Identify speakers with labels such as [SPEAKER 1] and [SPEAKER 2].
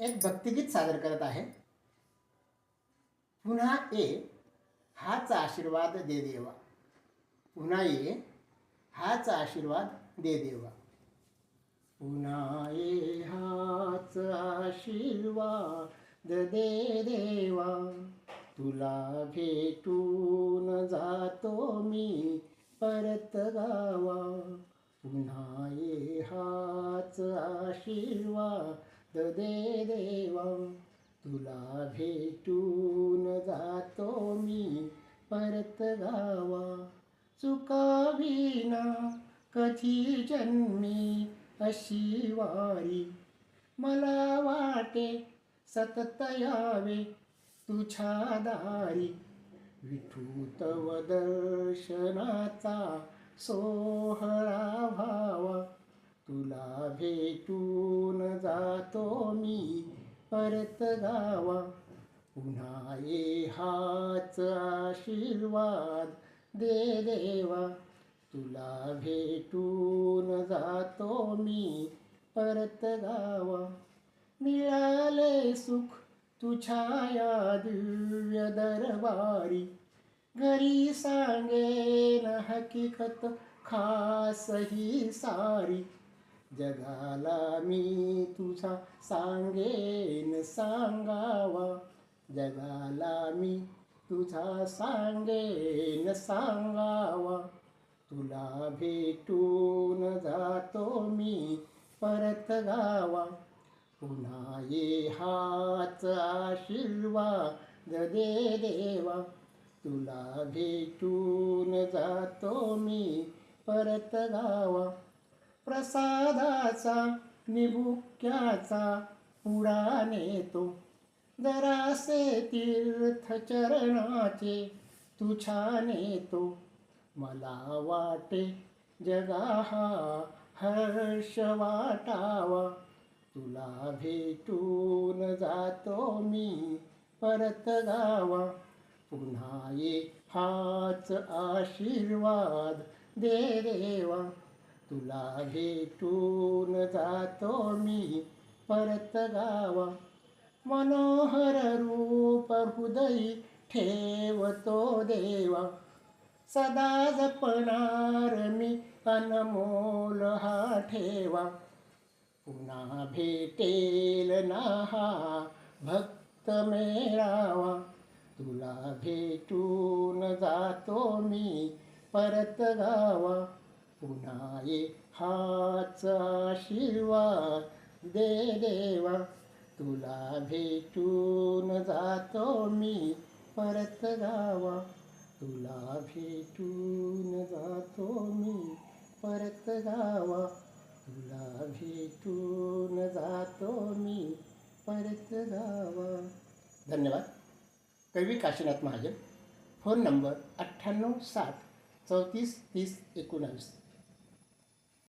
[SPEAKER 1] एक भक्तिगीत सादर करत आहे. पुन्हा ये हाच आशीर्वाद दे देवा. पुन्हा ये हाच आशीर्वाद दे देवा. पुन्हा ये हाच आशीर्वाद दे देवा. तुला भेटून जातो मी परत गावा. पुन्हा ये हाच आशीर्वाद दे देवा तुला भेटून जातो मी परत गावा. चुकाविना कधी जन्मी अशी वारी. मला वाटे सतत यावे तुझ्या दारी. विठूतव दर्शनाचा सोहळा व्हावा. तुला भेटू जातो मी. परत गावा पुन्हा ये हाच आशीर्वाद दे देवा. तुला भेटून जातो मी. परत गावा मिळाले सुख तुझ्या या दिव्य दरबारी. घरी सांगेन हकीकत खास ही सारी. जगाला मी तुझा सांगेन सांगावा. जगाला मी तुझा सांगेन सांगावा. तुला भेटून जातो मी परत गावा. पुन्हा ये हाच आशीर्वाद दे देवा. तुला भेटून जातो मी परत गावा. प्रसादाचा निभुक्याचा पुडा नेतो जरासे तीर्थ चरणाचे तुझ्या नेतो मला वाटे जगा हा हर्ष वाटावा. तुला भेटून जातो मी परत गावा. पुन्हा ये हाच आशीर्वाद दे देवा. तुला भेटून जातो मी परत गावा. मनोहर रूप हृदयी ठेवतो देवा. सदा जपणार मी अनमोल हा ठेवा. पुन्हा भेटेल ना हा भक्त मेळावा. तुला भेटून जातो मी परत गावा. पुन्हा ये हाच आशीर्वाद दे देवा. तुला भेटून जातो मी परत गावा. तुला भेटून जातो मी परत गावा. तुला भेटून जातो मी परत गावा. धन्यवाद. कवी काशीनाथ महाजन. फोन नंबर अठ्ठ्याण्णव साठ चौतीस तीस एकोणावीस.